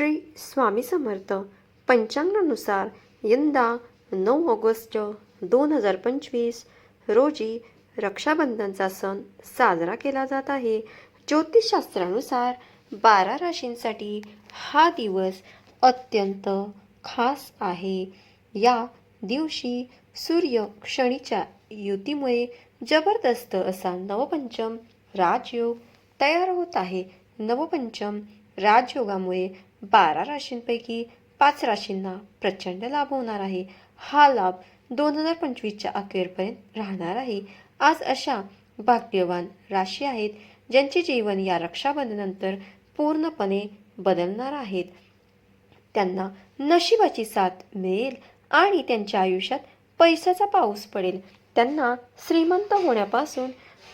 श्री स्वामी समर्थ. पंचांगानुसार यंदा नऊ ऑगस्ट दोन हजार पंचवीस रोजी रक्षाबंधनचा सण साजरा केला जात आहे. ज्योतिषशास्त्रानुसार बारा राशींसाठी हा दिवस अत्यंत खास आहे. या दिवशी सूर्य क्षणीच्या युतीमुळे जबरदस्त असा नवपंचम राजयोग तयार होत आहे. नवपंचम राजयोगामुळे बारा राशींपैकी पाच राशींना प्रचंड लाभ होणार आहे. हा लाभ दोन हजार पंचवीसच्या अखेरपर्यंत राहणार आहे. आज अशा भाग्यवान राशी आहेत ज्यांचे जीवन या रक्षाबंधनानंतर पूर्णपणे बदलणार आहेत. त्यांना नशिबाची साथ मिळेल आणि त्यांच्या आयुष्यात पैशाचा पाऊस पडेल. त्यांना श्रीमंत होण्यापासून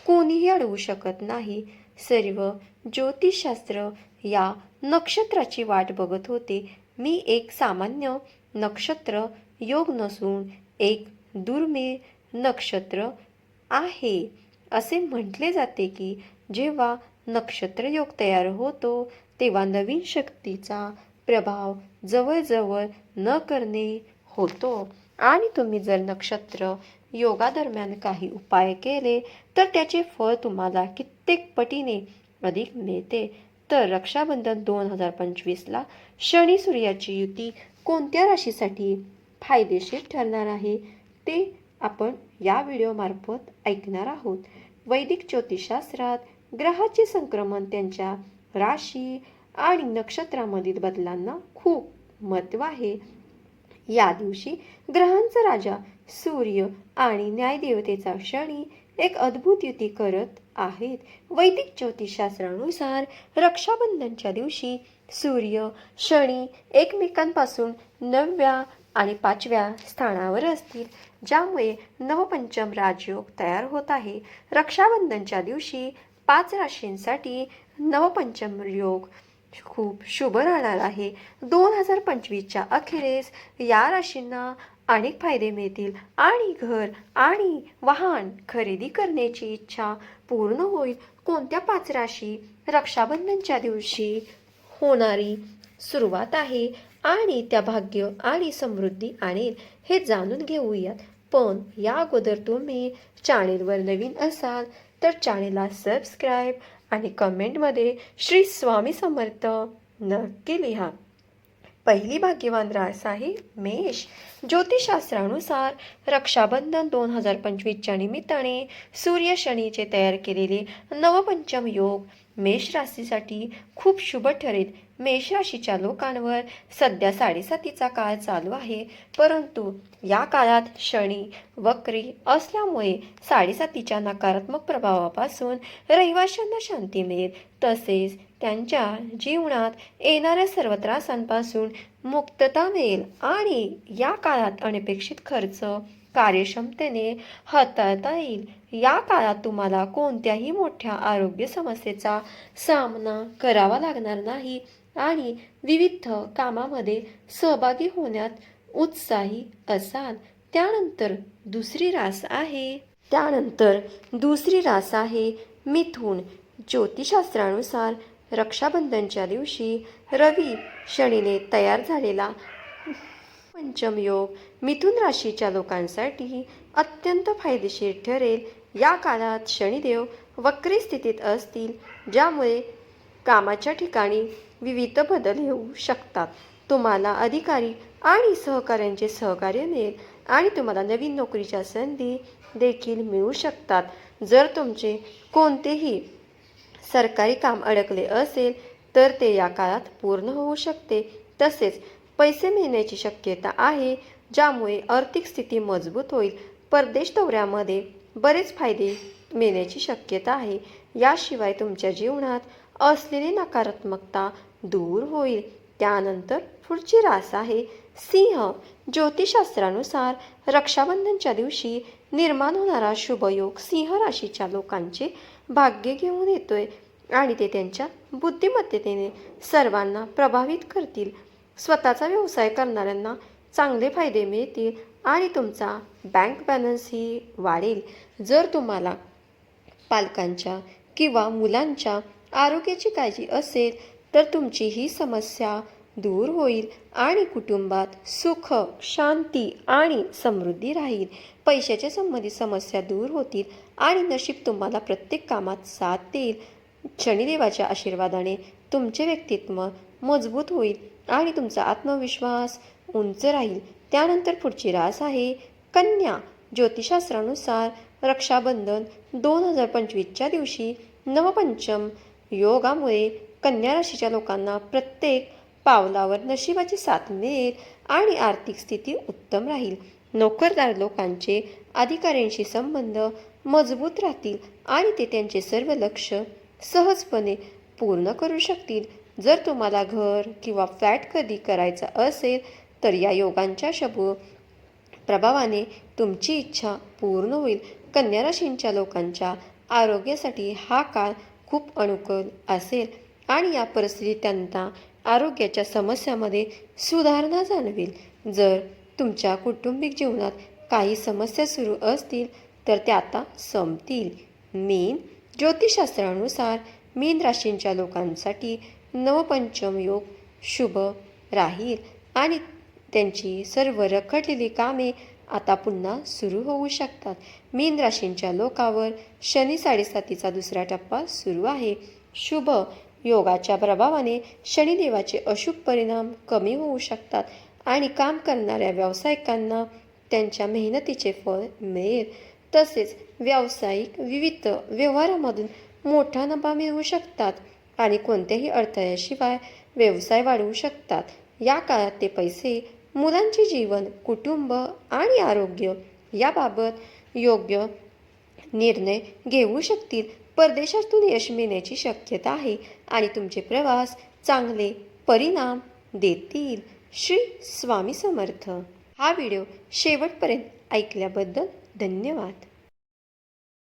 कोणीही अडवू शकत नाही. सर्व ज्योतिषशास्त्र या नक्षत्राची वाट बघत होते. मी एक सामान्य नक्षत्र योग नसून एक दुर्मिळ नक्षत्र आहे. असे म्हटले जाते की जेव्हा नक्षत्र योग तयार होतो तेव्हा नवीन शक्तीचा प्रभाव जवळजवळ न करणे होतो. आणि तुम्ही जर नक्षत्र योगादरम्यान काही उपाय केले तर त्याचे फळ तुम्हाला कित्येक पटीने अधिक मिळते. तर रक्षाबंधन दोन हजार पंचवीसला शनी सूर्याची युती कोणत्या राशीसाठी फायदेशीर ठरणार आहे ते आपण या व्हिडिओमार्फत ऐकणार आहोत. वैदिक ज्योतिषशास्त्रात ग्रहाचे संक्रमण त्यांच्या राशी आणि नक्षत्रामधील बदलांना खूप महत्त्व आहे. या दिवशी ग्रहांचा राजा सूर्य आणि न्यायदेवतेचा शनी एक अद्भुत युती करत आहेत. वैदिक ज्योतिषशास्त्रानुसार रक्षाबंधनच्या दिवशी सूर्य शनी एकमेकांपासून नवव्या आणि पाचव्या स्थानावर असतील ज्यामुळे नवपंचम राजयोग तयार होत आहे. रक्षाबंधनच्या दिवशी पाच राशींसाठी नवपंचम योग खूप शुभ राहणार आहे. दोन हजार पंचवीसच्या अखेरीस या राशींना अनेक फायदे मिळतील. आणि घर आणि वाहन खरेदी करण्याची इच्छा पूर्ण होईल. कोणत्या पाच राशी रक्षाबंधनच्या दिवशी होणारी सुरुवात आहे? आणि त्या भाग्य आणि समृद्धी आणेल हे जाणून घेऊयात. पण या अगोदर तुम्ही चॅनेलवर नवीन असाल तर चॅनेलला सबस्क्राईब आणि कमेंटमध्ये श्री स्वामी समर्थ नक्की लिहा. पहिली भाग्यवान रास आहे मेष ज्योतिषशास्त्रानुसार रक्षाबंधन दोन हजार पंचवीसच्या निमित्ताने सूर्य शनीचे तयार केलेले नवपंचम योग मेष राशीसाठी खूप शुभ ठरेल. मेष राशीच्या लोकांवर सध्या साडेसातीचा काळ चालू आहे परंतु या काळात शनी वक्री असल्यामुळे साडेसातीच्या नकारात्मक प्रभावापासून रहिवाशांना शांती मिळेल. तसेच त्यांच्या जीवनात येणाऱ्या सर्व त्रासांपासून मुक्तता मिळेल आणि या काळात अनपेक्षित खर्च कार्यक्षमतेने हाताळता येईल. या काळात तुम्हाला कोणत्याही मोठ्या आरोग्य समस्येचा सामना करावा लागणार नाही आणि विविध कामामध्ये सहभागी होण्यात उत्साही असाल. त्यानंतर दुसरी रास आहे. त्यानंतर दुसरी रास आहे मिथून. ज्योतिषशास्त्रानुसार रक्षाबंधनच्या दिवशी रवी शनीने तयार झालेला पंचम योग मिथुन राशीच्या लोकांसाठी अत्यंत फायदेशीर ठरेल. या काळात शनिदेव वक्री स्थितीत असतील ज्यामुळे कामाच्या ठिकाणी विविध बदल येऊ शकतात. तुम्हाला अधिकारी आणि सहकाऱ्यांचे सहकार्य मिळेल आणि तुम्हाला नवीन नोकरीच्या संधी देखील मिळू शकतात. जर तुमचे कोणतेही सरकारी काम अडकले असेल तर ते या काळात पूर्ण होऊ शकते. तसेच पैसे मिळण्याची शक्यता आहे ज्यामुळे आर्थिक स्थिती मजबूत होईल. परदेश दौऱ्यामध्ये बरेच फायदे मिळण्याची शक्यता आहे. याशिवाय तुमच्या जीवनात असलेली नकारात्मकता दूर होईल. त्यानंतर पुढची रास आहे. सिंह ज्योतिषशास्त्रानुसार रक्षाबंधनच्या दिवशी निर्माण होणारा शुभयोग सिंह राशीच्या लोकांचे भाग्य घेऊन येतोय आणि ते त्यांच्या बुद्धिमत्तेने सर्वांना प्रभावित करतील. स्वतःचा व्यवसाय करणाऱ्यांना चांगले फायदे मिळतील आणि तुमचा बँक बॅलन्सही वाढेल. जर तुम्हाला पालकांच्या किंवा मुलांच्या आरोग्याची काळजी असेल तर तुमची ही समस्या दूर होईल आणि कुटुंबात सुख शांती आणि समृद्धी राहील. पैशाच्या संबंधित समस्या दूर होतील आणि नशीब तुम्हाला प्रत्येक कामात साथ देईल. शनिदेवाच्या आशीर्वादाने तुमचे व्यक्तित्व मजबूत होईल आणि तुमचा आत्मविश्वास उंच राहील. त्यानंतर पुढची रास आहे कन्या. ज्योतिषशास्त्रानुसार रक्षाबंधन दोन हजार पंचवीसच्या दिवशी नवपंचम योगामुळे कन्या राशीच्या लोकांना प्रत्येक पावलावर नशिबाची साथ मिळेल आणि आर्थिक स्थिती उत्तम राहील. नोकरदार लोकांचे अधिकाऱ्यांशी संबंध मजबूत राहतील आणि ते त्यांचे सर्व लक्ष सहजपणे पूर्ण करू शकतील. जर तुम्हाला घर किंवा फ्लॅट खरेदी करायचा असेल तर या योगांच्या शब प्रभावाने तुमची इच्छा पूर्ण होईल. कन्या राशींच्या लोकांच्या आरोग्यासाठी हा काळ खूप अनुकूल असेल आणि या परिस्थितीत त्यांना आरोग्याच्या समस्यामध्ये सुधारणा जाणवेल. जर तुमच्या कुटुंबिक जीवनात काही समस्या सुरू असतील तर त्या आता संपतील. मीन ज्योतिषशास्त्रानुसार मीन राशींच्या लोकांसाठी नवपंचम योग शुभ राहील आणि त्यांची सर्व रखडलेली कामे आता पुन्हा सुरू होऊ शकतात. मीन राशींच्या लोकावर शनी साडेसातीचा दुसरा टप्पा सुरू आहे. शुभ योगाच्या प्रभावाने शनिदेवाचे अशुभ परिणाम कमी होऊ शकतात आणि काम करणाऱ्या व्यावसायिकांना त्यांच्या मेहनतीचे फळ मिळेल. तसेच व्यावसायिक विविध व्यवहारामधून मोठा नफा मिळवू शकतात आणि कोणत्याही अडथळ्याशिवाय व्यवसाय वाढवू शकतात. या काळात ते पैसे मुलांचे जीवन कुटुंब आणि आरोग्य याबाबत योग्य निर्णय घेऊ शकतील परदेशातून यश मिळण्याची शक्यता आहे आणि तुमचे प्रवास चांगले परिणाम देतील. श्री स्वामी समर्थ. हा व्हिडिओ शेवटपर्यंत ऐकल्याबद्दल धन्यवाद.